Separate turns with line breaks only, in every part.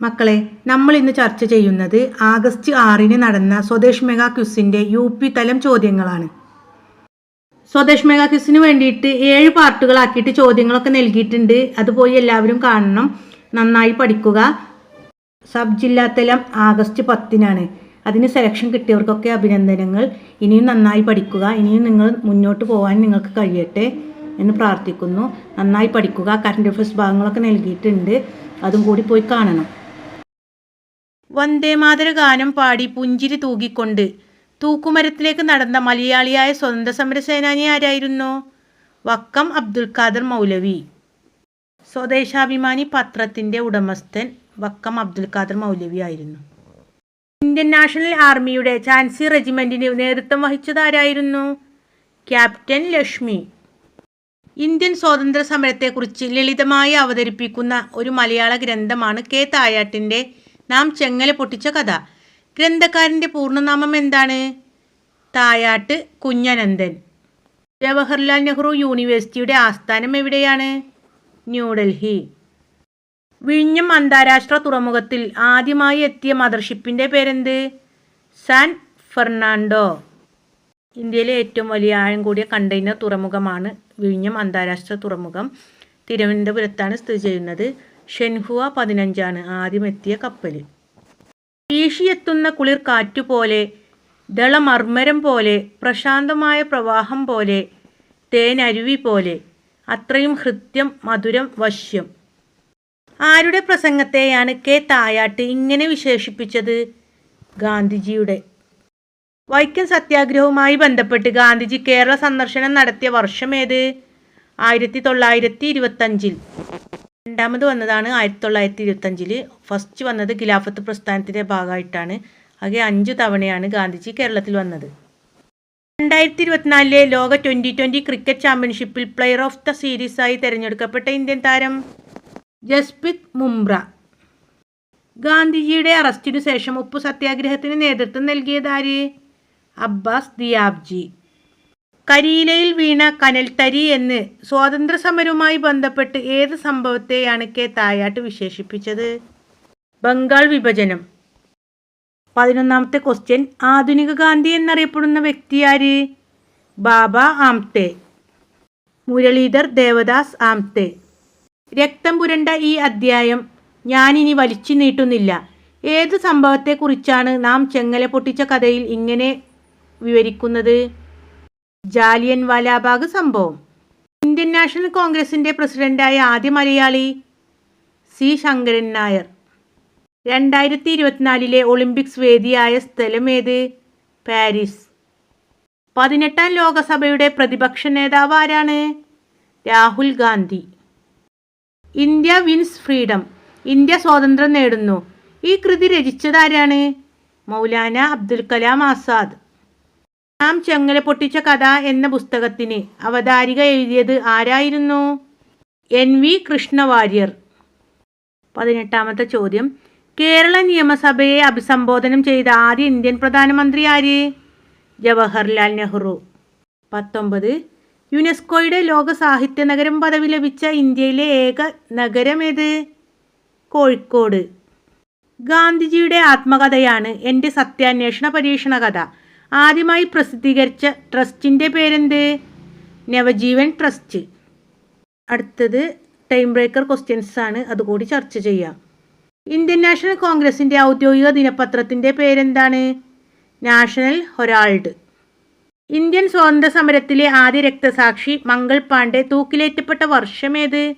മക്കളെ നമ്മൾ ഇന്ന് ചർച്ച ചെയ്യുന്നത് ആഗസ്റ്റ് ആറിന് നടന്ന സ്വദേശ് മെഗാ ക്വിസിന്റെ യു പി തലം ചോദ്യങ്ങളാണ്. സ്വദേശ് മെഗാ ക്യുസിന് വേണ്ടിയിട്ട് ഏഴ് പാർട്ടുകളാക്കിയിട്ട് ചോദ്യങ്ങളൊക്കെ നൽകിയിട്ടുണ്ട്. അത് പോയി എല്ലാവരും കാണണം. നന്നായി പഠിക്കുക. സബ് ജില്ലാതലം ആഗസ്റ്റ് പത്തിനാണ്. അതിന് സെലക്ഷൻ കിട്ടിയവർക്കൊക്കെ അഭിനന്ദനങ്ങൾ. ഇനിയും നന്നായി പഠിക്കുക. ഇനിയും നിങ്ങൾ മുന്നോട്ട് പോകാൻ നിങ്ങൾക്ക് കഴിയട്ടെ എന്ന് പ്രാർത്ഥിക്കുന്നു. നന്നായി പഠിക്കുക. കറണ്ട് അഫയേഴ്സ് ഭാഗങ്ങളൊക്കെ നൽകിയിട്ടുണ്ട്. അതും കൂടി പോയി കാണണം. വന്ദേമാതര ഗാനം പാടി പുഞ്ചിരി തൂകിക്കൊണ്ട് തൂക്കുമരത്തിലേക്ക് നടന്ന മലയാളിയായ സ്വതന്ത്ര സമര സേനാനി ആരായിരുന്നു? വക്കം അബ്ദുൽ ഖാദർ മൗലവി. സ്വദേശാഭിമാനി പത്രത്തിന്റെ ഉടമസ്ഥൻ വക്കം അബ്ദുൽ ഖാദർ മൗലവി ആയിരുന്നു. ഇന്ത്യൻ നാഷണൽ ആർമിയുടെ ചാൻസി റെജിമെന്റിന് നേതൃത്വം വഹിച്ചത് ആരായിരുന്നു? ക്യാപ്റ്റൻ ലക്ഷ്മി. ഇന്ത്യൻ സ്വാതന്ത്ര്യ സമരത്തെക്കുറിച്ച് ലളിതമായി അവതരിപ്പിക്കുന്ന ഒരു മലയാള ഗ്രന്ഥമാണ് കെ തായാട്ടിന്റെ നാം ചെങ്ങല പൊട്ടിച്ച കഥ. ഗ്രന്ഥകാരന്റെ പൂർണനാമം എന്താണ്? തായാട്ട് കുഞ്ഞനന്ദൻ ജവഹർലാൽ നെഹ്റു യൂണിവേഴ്സിറ്റിയുടെ ആസ്ഥാനം എവിടെയാണ്? ന്യൂഡൽഹി. വിഴിഞ്ഞം അന്താരാഷ്ട്ര തുറമുഖത്തിൽ ആദ്യമായി എത്തിയ മദർഷിപ്പിന്റെ പേരെന്ത്? San Fernando. ഇന്ത്യയിലെ ഏറ്റവും വലിയ ആഴം കൂടിയ കണ്ടെയ്നർ തുറമുഖമാണ് വിഴിഞ്ഞം അന്താരാഷ്ട്ര തുറമുഖം. തിരുവനന്തപുരത്താണ് സ്ഥിതി ചെയ്യുന്നത്. ഷെൻഹുവ പതിനഞ്ചാണ് ആദ്യം എത്തിയ കപ്പൽ വീശിയെത്തുന്ന കുളിർ കാറ്റുപോലെ ദളമർമരം പോലെ പ്രശാന്തമായ പ്രവാഹം പോലെ തേനരുവി പോലെ അത്രയും ഹൃത്യം മധുരം വശ്യം. ആരുടെ പ്രസംഗത്തെയാണ് കെ തായാട്ട് ഇങ്ങനെ വിശേഷിപ്പിച്ചത്? ഗാന്ധിജിയുടെ. വൈക്കം സത്യാഗ്രഹവുമായി ബന്ധപ്പെട്ട് ഗാന്ധിജി കേരള സന്ദർശനം നടത്തിയ വർഷമേത് ആയിരത്തി തൊള്ളായിരത്തി ഇരുപത്തഞ്ചിൽ. രണ്ടാമത് വന്നതാണ് ആയിരത്തി തൊള്ളായിരത്തി ഇരുപത്തഞ്ചിൽ ഫസ്റ്റ് വന്നത് ഖിലാഫത്ത് പ്രസ്ഥാനത്തിന്റെ ഭാഗമായിട്ടാണ്. ആകെ അഞ്ചു തവണയാണ് ഗാന്ധിജി കേരളത്തിൽ വന്നത്. രണ്ടായിരത്തി ഇരുപത്തിനാലിലെ ലോക ട്വന്റി ട്വന്റി ക്രിക്കറ്റ് ചാമ്പ്യൻഷിപ്പിൽ പ്ലെയർ ഓഫ് ദ സീരീസായി തിരഞ്ഞെടുക്കപ്പെട്ട ഇന്ത്യൻ താരം ജസ്പ്രീത് മുംബ്ര ഗാന്ധിജിയുടെ അറസ്റ്റിനു ശേഷം ഉപ്പു സത്യാഗ്രഹത്തിന് നേതൃത്വം നൽകിയതാര് അബ്ബാസ് ദിയാബ്ജി. കരിയിലയിൽ വീണ കനൽത്തരി എന്ന് സ്വാതന്ത്ര്യ സമരവുമായി ബന്ധപ്പെട്ട് ഏത് സംഭവത്തെയാണ് കെ തായാട്ട് വിശേഷിപ്പിച്ചത്? ബംഗാൾ വിഭജനം. പതിനൊന്നാമത്തെ ക്വസ്റ്റ്യൻ ആധുനിക ഗാന്ധി എന്നറിയപ്പെടുന്ന വ്യക്തിയാര് ബാബ ആംതെ. മുരളീധർ ദേവദാസ് ആംതെ. രക്തം പുരണ്ട ഈ അധ്യായം ഞാനിനി വലിച്ചു നീട്ടുന്നില്ല. ഏത് സംഭവത്തെക്കുറിച്ചാണ് നാം ചെങ്ങല പൊട്ടിച്ച കഥയിൽ ഇങ്ങനെ വിവരിക്കുന്നത്? ജാലിയൻ വാലാബാഗ് സംഭവം. ഇന്ത്യൻ നാഷണൽ കോൺഗ്രസിന്റെ പ്രസിഡന്റായ ആദ്യ മലയാളി സി. ശങ്കരൻ നായർ. രണ്ടായിരത്തി ഇരുപത്തിനാലിലെ ഒളിമ്പിക്സ് വേദിയായ സ്ഥലം ഏത്? പാരീസ്. പതിനെട്ടാം ലോകസഭയുടെ പ്രതിപക്ഷ നേതാവ് ആരാണ്? Rahul Gandhi. India wins freedom. India സ്വാതന്ത്ര്യം നേടുന്നു. ഈ കൃതി രചിച്ചതാരാണ് മൗലാന അബ്ദുൽ കലാം ആസാദ്. നാം ചെങ്ങല പൊട്ടിച്ച കഥ എന്ന പുസ്തകത്തിന് അവതാരിക എഴുതിയത് ആരായിരുന്നു? N V Krishna Warrier. പതിനെട്ടാമത്തെ ചോദ്യം. കേരള നിയമസഭയെ അഭിസംബോധനം ചെയ്ത ആദ്യ ഇന്ത്യൻ പ്രധാനമന്ത്രി ആര്? ജവഹർലാൽ നെഹ്റു. പത്തൊമ്പത്. യുനെസ്കോയുടെ ലോക സാഹിത്യ നഗരം പദവി ലഭിച്ച ഇന്ത്യയിലെ ഏക നഗരം ഏത്? കോഴിക്കോട്. ഗാന്ധിജിയുടെ ആത്മകഥയാണ് എന്റെ സത്യാന്വേഷണ പരീക്ഷണ കഥ. ആദ്യമായി പ്രസിദ്ധീകരിച്ച ട്രസ്റ്റിന്റെ പേരെന്ത്? നവജീവൻ ട്രസ്റ്റ്. അടുത്തത് ടൈം ബ്രേക്കർ ക്വസ്റ്റ്യൻസ് ആണ്. അതുകൂടി ചർച്ച ചെയ്യാം. ഇന്ത്യൻ നാഷണൽ കോൺഗ്രസിന്റെ ഔദ്യോഗിക ദിനപത്രത്തിന്റെ പേരെന്താണ്? National Harold. ഇന്ത്യൻ സ്വാതന്ത്ര്യ സമരത്തിലെ ആദ്യ രക്തസാക്ഷി മംഗൾ പാണ്ഡെ തൂക്കിലേറ്റപ്പെട്ട വർഷമേത്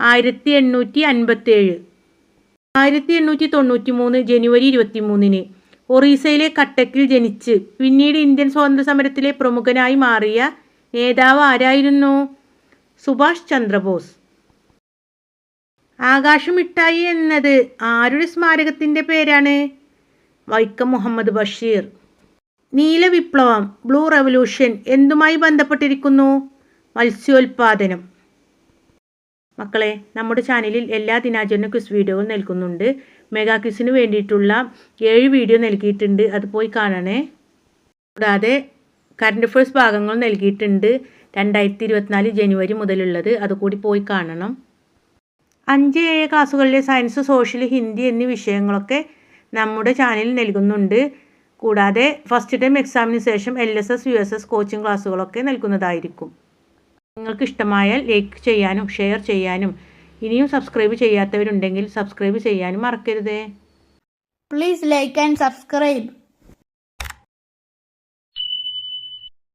ആയിരത്തി എണ്ണൂറ്റി അൻപത്തേഴ് ആയിരത്തി എണ്ണൂറ്റി തൊണ്ണൂറ്റി മൂന്ന് ജനുവരി ഇരുപത്തി മൂന്നിന് ഒറീസയിലെ കട്ടക്കിൽ ജനിച്ച് പിന്നീട് ഇന്ത്യൻ സ്വാതന്ത്ര്യ സമരത്തിലെ പ്രമുഖനായി മാറിയ നേതാവ് ആരായിരുന്നു? സുഭാഷ് ചന്ദ്രബോസ്. ആകാശമിട്ടായി എന്നത് ആരുടെ സ്മാരകത്തിന്റെ പേരാണ്? വൈക്കം മുഹമ്മദ് ബഷീർ. നീല വിപ്ലവം ബ്ലൂ റെവല്യൂഷൻ എന്തുമായി ബന്ധപ്പെട്ടിരിക്കുന്നു? മത്സ്യോൽപാദനം. മക്കളെ നമ്മുടെ ചാനലിൽ എല്ലാ ദിനാചരണ ക്വിസ് വീഡിയോകളും നൽകുന്നുണ്ട്. മെഗാ ക്വിസിന് വേണ്ടിയിട്ടുള്ള ഏഴ് വീഡിയോ നൽകിയിട്ടുണ്ട്. അത് പോയി കാണണേ. കൂടാതെ കറണ്ട് അഫയേഴ്സ് ഭാഗങ്ങൾ നൽകിയിട്ടുണ്ട്. രണ്ടായിരത്തി ഇരുപത്തിനാല് ജനുവരി മുതലുള്ളത്. അതുകൂടി പോയി കാണണം. അഞ്ച് ഏഴ് ക്ലാസ്സുകളിലെ സയൻസ് സോഷ്യൽ ഹിന്ദി എന്നീ വിഷയങ്ങളൊക്കെ നമ്മുടെ ചാനലിൽ നൽകുന്നുണ്ട്. കൂടാതെ ഫസ്റ്റ് ടൈം എക്സാമിന് ശേഷം L S S U S S coaching ക്ലാസ്സുകളൊക്കെ നൽകുന്നതായിരിക്കും. നിങ്ങൾക്ക് ഇഷ്ടമായാൽ ലൈക്ക് ചെയ്യാനും ഷെയർ ചെയ്യാനും ഇനിയും സബ്സ്ക്രൈബ് ചെയ്യാത്തവരുണ്ടെങ്കിൽ സബ്സ്ക്രൈബ് ചെയ്യാനും മറക്കരുത്
പ്ലീസ് ലൈക്ക് ആൻഡ് subscribe.